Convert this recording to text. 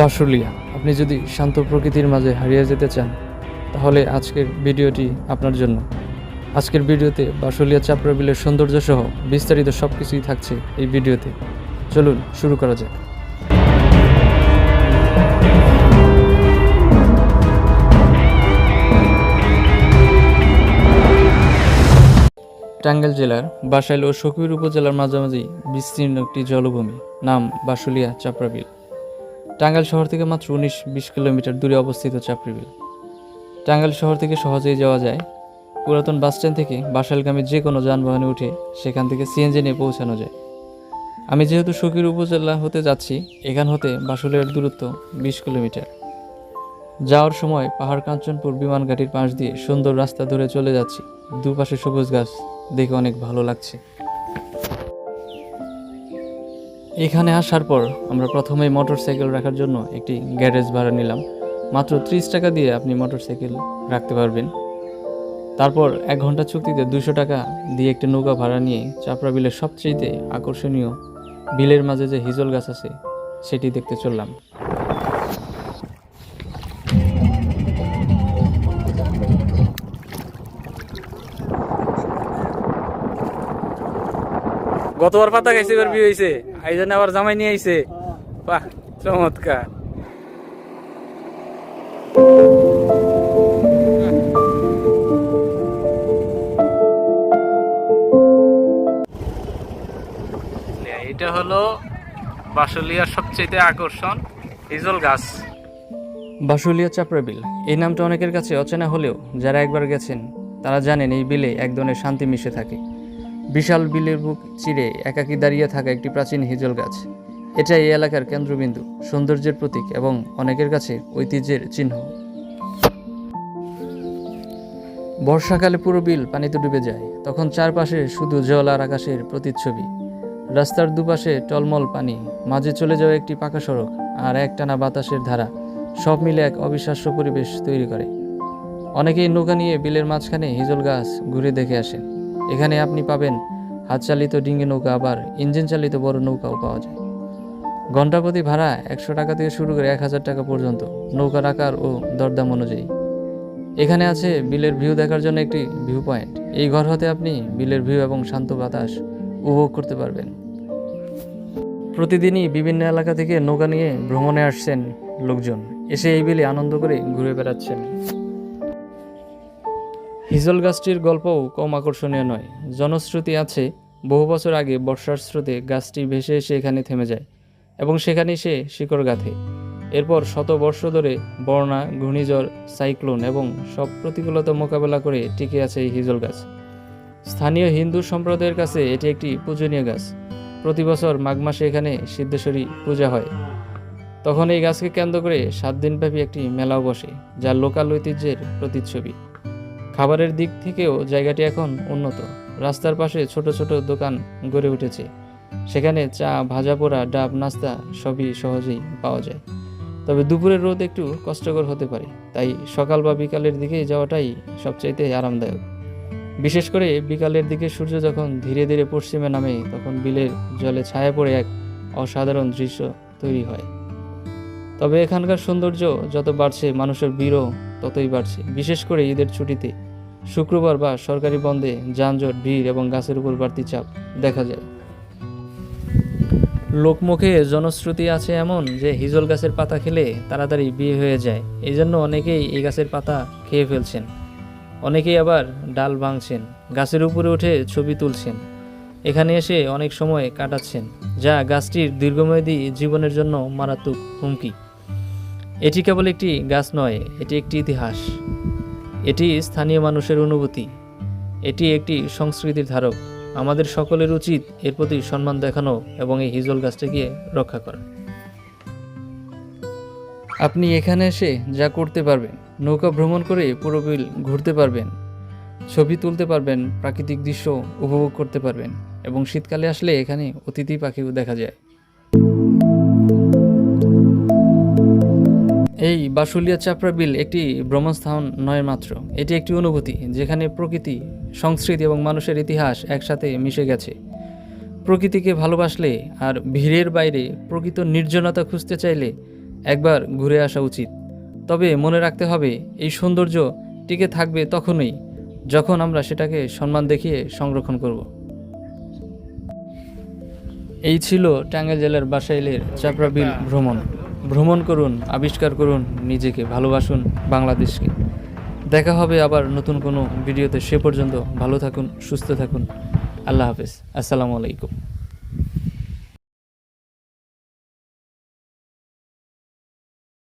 বাসুলিয়া, আপনি যদি শান্ত প্রকৃতির মাঝে হারিয়ে যেতে চান, তাহলে আজকের ভিডিওটি আপনার জন্য। আজকের ভিডিওতে বাসুলিয়া চাপড়া বিলের সৌন্দর্য সহ বিস্তারিত সব কিছুই থাকছে এই ভিডিওতে। চলুন শুরু করা যাক। টাঙ্গাইল জেলার বাসাইল ও শকুর উপজেলার মাঝামাঝি বিস্তীর্ণ একটি জলভূমি, নাম বাসুলিয়া চাপড়া বিল টাঙ্গাইল শহর থেকে মাত্র উনিশ বিশ কিলোমিটার দূরে অবস্থিত চাপড়িবিল। টাঙ্গাইল শহর থেকে সহজেই যাওয়া যায়। পুরাতন বাসস্ট্যান্ড থেকে বাসাইলগামী যে কোনো যানবাহনে উঠে সেখান থেকে সিএনজি নিয়ে পৌঁছানো যায়। আমি যেহেতু শকির উপজেলা হতে যাচ্ছি, এখান হতে বাসুলিয়ার দূরত্ব বিশ কিলোমিটার। যাওয়ার সময় পাহাড় কাঞ্চনপুর বিমান ঘাটির পাশ দিয়ে সুন্দর রাস্তা ধরে চলে যাচ্ছি। দুপাশে সবুজ গাছ, দেখে অনেক ভালো লাগছে। এখানে আসার পর আমরা প্রথমে মোটর সাইকেল রাখার জন্য একটি গ্যারেজ ভাড়া নিলাম। মাত্র ত্রিশ টাকা দিয়ে আপনি মোটর সাইকেল রাখতে পারবেন। তারপর এক ঘণ্টা চুক্তিতে দুশো টাকা দিয়ে একটি নৌকা ভাড়া নিয়ে চাপড়া বিলের সবচেয়ে আকর্ষণীয় বিলের মাঝে যে হিজল গাছ আছে, সেটি দেখতে চললাম। গতবার পাতা খাইছে এবার বিয়ে হয়েছে আইজানে আবার জামাই নিয়ে আইছে। বাহ চমৎকার। এটা হলো বাসলিয়ার সবচেয়ে আকর্ষণ হিজল গাছ। বাসুলিয়া চাপড়া বিল। এই নামটা অনেকের কাছে অচেনা হলেও যারা একবার গেছেন তারা জানেন এই বিলে এক ধরনের শান্তি মিশে থাকে। বিশাল বিলের বুক চিরে একাকী দাঁড়িয়ে থাকা একটি প্রাচীন হিজল গাছ। এটা এই এলাকার কেন্দ্রবিন্দু, সৌন্দর্যের প্রতীক এবং অনেকের কাছে ঐতিহ্যের চিহ্ন। বর্ষাকালে পুরো বিল পানিতে ডুবে যায়, তখন চারপাশে শুধু জল আর আকাশের প্রতিচ্ছবি। রাস্তার দুপাশে টলমল পানি, মাঝে চলে যাওয়া একটি পাকা সড়ক আর একটানা বাতাসের ধারা, সব মিলে এক অবিশ্বাস্য পরিবেশ তৈরি করে। অনেকেই নৌকা নিয়ে বিলের মাঝখানে হিজল গাছ ঘুরে দেখে আসেন। এখানে আপনি পাবেন হাত চালিত ডিঙ্গি নৌকা, আবার ইঞ্জিন চালিত বড় নৌকাও পাওয়া যায়। ঘণ্টাপ্রতি ভাড়া একশো টাকা থেকে শুরু করে এক হাজার টাকা পর্যন্ত নৌকার আকার ও দরদাম অনুযায়ী। এখানে আছে বিলের ভিউ দেখার জন্য একটি ভিউ পয়েন্ট। এই ঘর হতে আপনি বিলের ভিউ এবং শান্ত বাতাস উপভোগ করতে পারবেন। প্রতিদিনই বিভিন্ন এলাকা থেকে নৌকা নিয়ে ভ্রমণে আসছেন লোকজন। এসে এই বিলে আনন্দ করে ঘুরে বেড়াচ্ছেন। হিজল গাছটির গল্পও কম আকর্ষণীয় নয়। জনশ্রুতি আছে, বহু বছর আগে বর্ষার স্রোতে গাছটি ভেসে এসে এখানে থেমে যায় এবং সেখানেই সে শিকড় গাঁথে। এরপর শত বর্ষ ধরে বর্ণা, ঘূর্ণিঝড়, সাইক্লোন এবং সব প্রতিকূলতা মোকাবেলা করে টিকে আছে এই হিজল গাছ। স্থানীয় হিন্দু সম্প্রদায়ের কাছে এটি একটি পূজনীয় গাছ। প্রতি বছর মাঘ মাসে এখানে সিদ্ধেশ্বরী পূজা হয়। তখন এই গাছকে কেন্দ্র করে সাত দিনব্যাপী একটি মেলাও বসে, যা লোকাল ঐতিহ্যের প্রতিচ্ছবি। খাবারের দিক থেকেও জায়গাটি এখন উন্নত। রাস্তার পাশে ছোট ছোট দোকান গড়ে উঠেছে। সেখানে চা, ভাজা পোড়া, ডাব, নাস্তা সবই সহজেই পাওয়া যায়। তবে দুপুরের রোদ একটু কষ্টকর হতে পারে, তাই সকাল বা বিকালের দিকে যাওয়াটাই সবচাইতে আরামদায়ক। বিশেষ করে বিকালের দিকে সূর্য যখন ধীরে ধীরে পশ্চিমে নামে, তখন বিলের জলে ছায়া পড়ে এক অসাধারণ দৃশ্য তৈরি হয়। তবে এখানকার সৌন্দর্য যত বাড়ছে, মানুষের ভিড়ও ততই বাড়ছে। বিশেষ করে ঈদের ছুটিতে শুক্রবার বা সরকারি বন্ধে যানজট, ভিড় এবং গাছের উপর বাড়তি চাপ দেখা যায়। লোকমুখে জনশ্রুতি আছে এমন যে, হিজল গাছের পাতা খেলে তাড়াতাড়ি বিয়ে হয়ে যায়। এই জন্য অনেকেই এই গাছের পাতা খেয়ে ফেলছেন। অনেকেই আবার ডাল ভাঙছেন, গাছের উপরে উঠে ছবি তুলছেন। এখানে এসে অনেক সময় কাটাচ্ছেন, যা গাছটির দীর্ঘমেয়াদী জীবনের জন্য মারাত্মক হুমকি। এটি কেবল একটি গাছ নয়, এটি একটি ইতিহাস। এটি স্থানীয় মানুষের অনুভূতি। এটি একটি সংস্কৃতির ধারক। আমাদের সকলের উচিত এর প্রতি সম্মান দেখানো এবং এই হিজল গাছটাকে রক্ষা করা। আপনি এখানে এসে যা করতে পারবেন, নৌকা ভ্রমণ করে পুরো বিল ঘুরতে পারবেন, ছবি তুলতে পারবেন, প্রাকৃতিক দৃশ্য উপভোগ করতে পারবেন এবং শীতকালে আসলে এখানে অতিথি পাখিও দেখা যায়। এই বাসুলিয়া চাপড়া বিল একটি ভ্রমণস্থান নয় মাত্র। এটি একটি অনুভূতি যেখানে প্রকৃতি, সংস্কৃতি এবং মানুষের ইতিহাস একসাথে মিশে গেছে। প্রকৃতিকে ভালোবাসলে আর ভিড়ের বাইরে প্রকৃত নির্জনতা খুঁজতে চাইলে একবার ঘুরে আসা উচিত। তবে মনে রাখতে হবে, এই সৌন্দর্য টিকে থাকবে তখনই যখন আমরা সেটাকে সম্মান দেখিয়ে সংরক্ষণ করব। এই ছিল টাঙ্গাইল জেলার বাসাইলের চাপড়াবিল ভ্রমণ। ভ্রমণ করুন, আবিষ্কার করুন, নিজেকে ভালোবাসুন বাংলাদেশকে। দেখা হবে আবার নতুন কোনো ভিডিওতে। সে পর্যন্ত ভালো থাকুন, সুস্থ থাকুন। আল্লাহ হাফেজ। আসসালামু আলাইকুম।